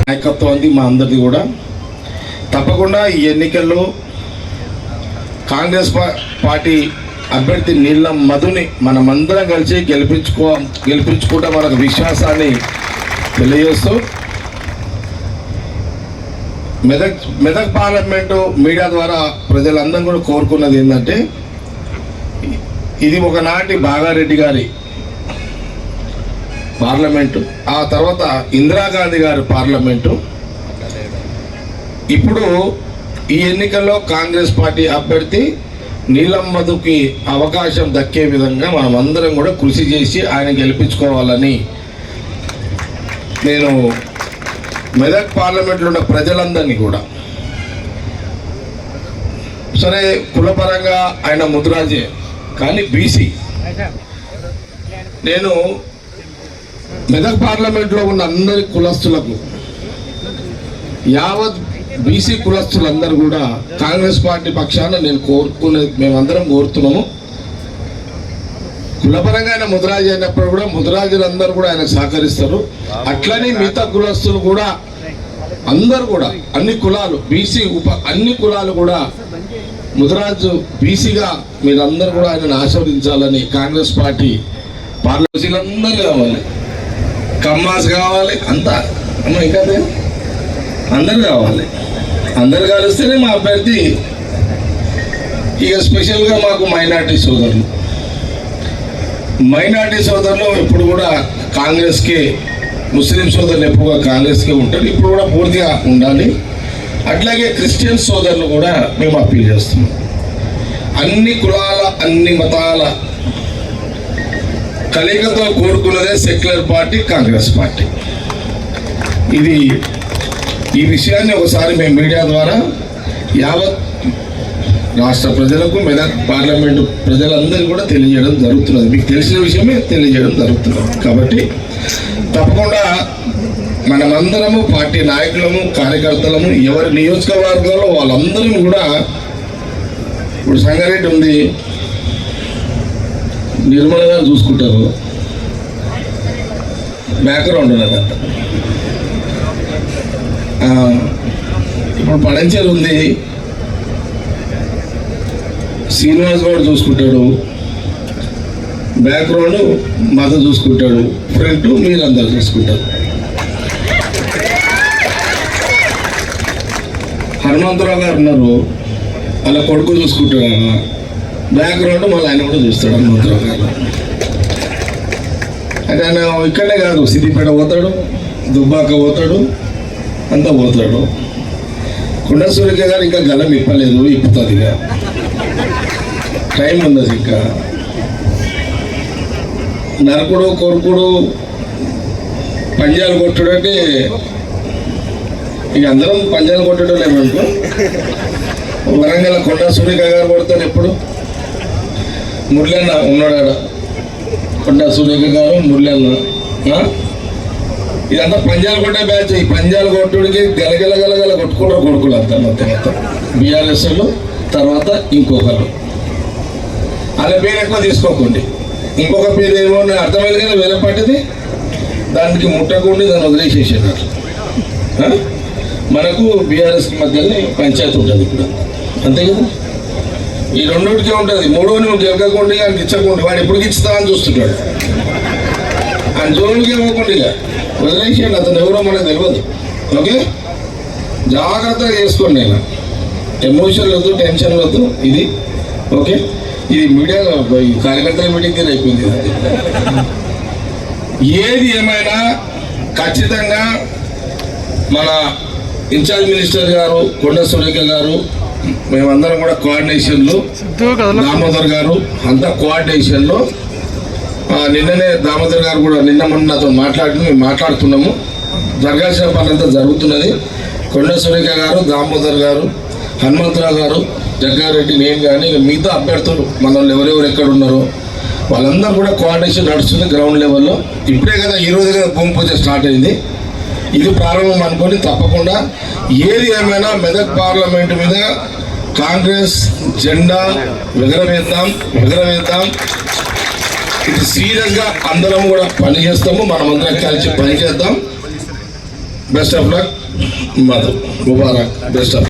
నాయకత్వం అంది మా అందరిది కూడా. తప్పకుండా ఈ ఎన్నికల్లో కాంగ్రెస్ పార్టీ అభ్యర్థి నీళ్ళ మధుని మనమందరం కలిసి గెలిపించుకో గెలిపించుకుంటా మనకు విశ్వాసాన్ని తెలియజేస్తూ మెదక్ మెదక్ పార్లమెంటు మీడియా ద్వారా ప్రజలందరం కూడా కోరుకున్నది ఏంటంటే ఇది ఒకనాటి బాగారెడ్డి గారి పార్లమెంటు ఆ తర్వాత ఇందిరాగాంధీ గారి పార్లమెంటు. ఇప్పుడు ఈ ఎన్నికల్లో కాంగ్రెస్ పార్టీ అభ్యర్థి నీలం మధుకి అవకాశం దక్కే విధంగా మనం అందరం కూడా కృషి చేసి ఆయన గెలిపించుకోవాలని నేను మెదక్ పార్లమెంట్లో ఉన్న ప్రజలందరినీ కూడా. సరే కులపరంగా ఆయన ముద్రాజే కానీ బీసీ. నేను మెదక్ పార్లమెంట్లో ఉన్న అందరి కులస్తులకు యావత్ బీసీ కులస్తులందరూ కూడా కాంగ్రెస్ పార్టీ పక్షాన నేను కోరుకునే మేమందరం కోరుతున్నాము. కులపరంగా ఆయన ముద్రాజు అయినప్పుడు కూడా ముద్రాజులందరూ కూడా ఆయనకు సహకరిస్తారు. అట్లనే మిగతా కులస్తులు కూడా అందరు కూడా అన్ని కులాలు బీసీ ఉప అన్ని కులాలు కూడా ముద్రాజు బీసీగా మీరందరూ కూడా ఆయనను ఆశీర్వదించాలని కాంగ్రెస్ పార్టీ పార్లమెంట్ కావాలి. కమ్మాస్ కావాలి అంతా. అమ్మ ఇంకా అందరు కావాలి. అందరు కలిస్తేనే మా అభ్యర్థి. ఇక స్పెషల్గా మాకు మైనార్టీ సోదరులు. మైనార్టీ సోదరులు ఇప్పుడు కూడా కాంగ్రెస్కి ముస్లిం సోదరులు ఎక్కువగా కాంగ్రెస్కే ఉంటారు. ఇప్పుడు కూడా పూర్తిగా ఉండాలి. అట్లాగే క్రిస్టియన్ సోదరులు కూడా మేము అప్పీల్ చేస్తున్నాం. అన్ని కులాల అన్ని మతాల కలయికతో కోరుకున్నదే సెక్యులర్ పార్టీ కాంగ్రెస్ పార్టీ. ఇది ఈ విషయాన్ని ఒకసారి మేము మీడియా ద్వారా యావత్ రాష్ట్ర ప్రజలకు మెదక్ పార్లమెంటు ప్రజలందరికీ కూడా తెలియజేయడం జరుగుతున్నది. మీకు తెలిసిన విషయమే తెలియజేయడం జరుగుతున్నది. కాబట్టి తప్పకుండా మనమందరము పార్టీ నాయకులము కార్యకర్తలము ఎవరి నియోజకవర్గంలో వాళ్ళందరం కూడా ఇప్పుడు సంగారెడ్డి ఉంది. నిర్మల గారు చూసుకుంటారు. బ్యాక్గ్రౌండ్ ఉన్నదంతా ఇప్పుడు పడంచేరు ఉంది. శ్రీనివాస్ గౌడ్ చూసుకుంటాడు. బ్యాక్గ్రౌండ్ మత చూసుకుంటాడు. ఫ్రంట్ మీరందరూ చూసుకుంటారు. హనుమంతరావు గారు ఉన్నారు. వాళ్ళ కొడుకు చూసుకుంటాడు ఆయన. బ్యాక్గ్రౌండ్ మళ్ళీ ఆయన కూడా చూస్తాడు హనుమంతరావు గారు. అయితే ఆయన ఇక్కడే కాదు సిద్దిపేట పోతాడు దుబ్బాక పోతాడు అంతా పోతాడు. కొండ సూర్యక గారు ఇంకా గలం ఇప్పలేదు ఇప్పుతుంది ఇక టైం ఉన్నది ఇంకా. నరకుడు కొరుకుడు పంజాలు కొట్టుడు అంటే ఇక అందరం పంజాలు కొట్టడం లేమనుకో వరంగల్ కొండ సూర్యక గారు కొడతాడు ఎప్పుడు? మురళన్న ఉన్నాడు కొండ సూర్యక గారు మురళన్న. ఇదంతా పంజాలు కొట్టే బ్యాచ్. ఈ పంజాలు కొట్టుడికి గలగల గలగల కొట్టుకుంటారు కొడుకులు అంతా మొత్తం మొత్తం. తర్వాత ఇంకొకరు అలా పేరు ఎక్కువ తీసుకోకండి. ఇంకొక పేరు ఏమో నాకు అర్థమైంది కదా వేల పట్టింది దానికి ముట్టకుండా దాన్ని వదిలేసేసారు మనకు బీఆర్ఎస్ మధ్యలో పంచాయతీ ఉంటుంది ఇప్పుడు అంతే కదా? ఈ రెండింటికే ఉంటుంది. మూడో నువ్వు గెలకకుండా ఆయనకి ఇచ్చకుండా. వాడు ఎప్పుడు ఇచ్చుతా అని చూస్తుంటాడు ఆయన జోలికి ఇవ్వకుండా ఇక. వదిలేసేయండి. అతను ఎవరో మనకు తెలియదు. ఓకే? జాగ్రత్తగా చేసుకోండి నేను ఎమోషన్ వద్దు టెన్షన్ వద్దు. ఇది. ఓకే? ఇది మీడియా ఈ కార్యకర్తల మీటింగ్ కింద అయిపోయింది. ఏది ఏమైనా ఖచ్చితంగా మన ఇన్ఛార్జ్ మినిస్టర్ గారు కొండ సురేఖ గారు మేమందరం కూడా కోఆర్డినేషన్లో దామోదర్ గారు అంతా కోఆర్డినేషన్లో నిన్ననే దామోదర్ గారు కూడా నిన్న మొన్న నాతో మాట్లాడి మేము మాట్లాడుతున్నాము. జరగాల్సిన పని అంతా జరుగుతున్నది. కొండ సురేఖ గారు దామోదర్ గారు హనుమంతరావు గారు జగ్గారెడ్డి నేను కానీ ఇక మిగతా అభ్యర్థులు మన వాళ్ళు ఎవరెవరు ఎక్కడ ఉన్నారో వాళ్ళందరూ కూడా కోఆర్డినేషన్ నడుస్తుంది గ్రౌండ్ లెవెల్లో ఇప్పుడే కదా ఈ రోజు కదా భూమి పూజ స్టార్ట్ అయింది. ఇది ప్రారంభం అనుకొని తప్పకుండా. ఏది ఏమైనా మెదక్ పార్లమెంట్ మీద కాంగ్రెస్ జెండా ఎగరవేద్దాం ఎగరవేద్దాం ఇది సీరియస్గా అందరం కూడా పని చేస్తాము అందరం కలిసి పని చేద్దాం. Best of luck Madhu Mubarak. Best of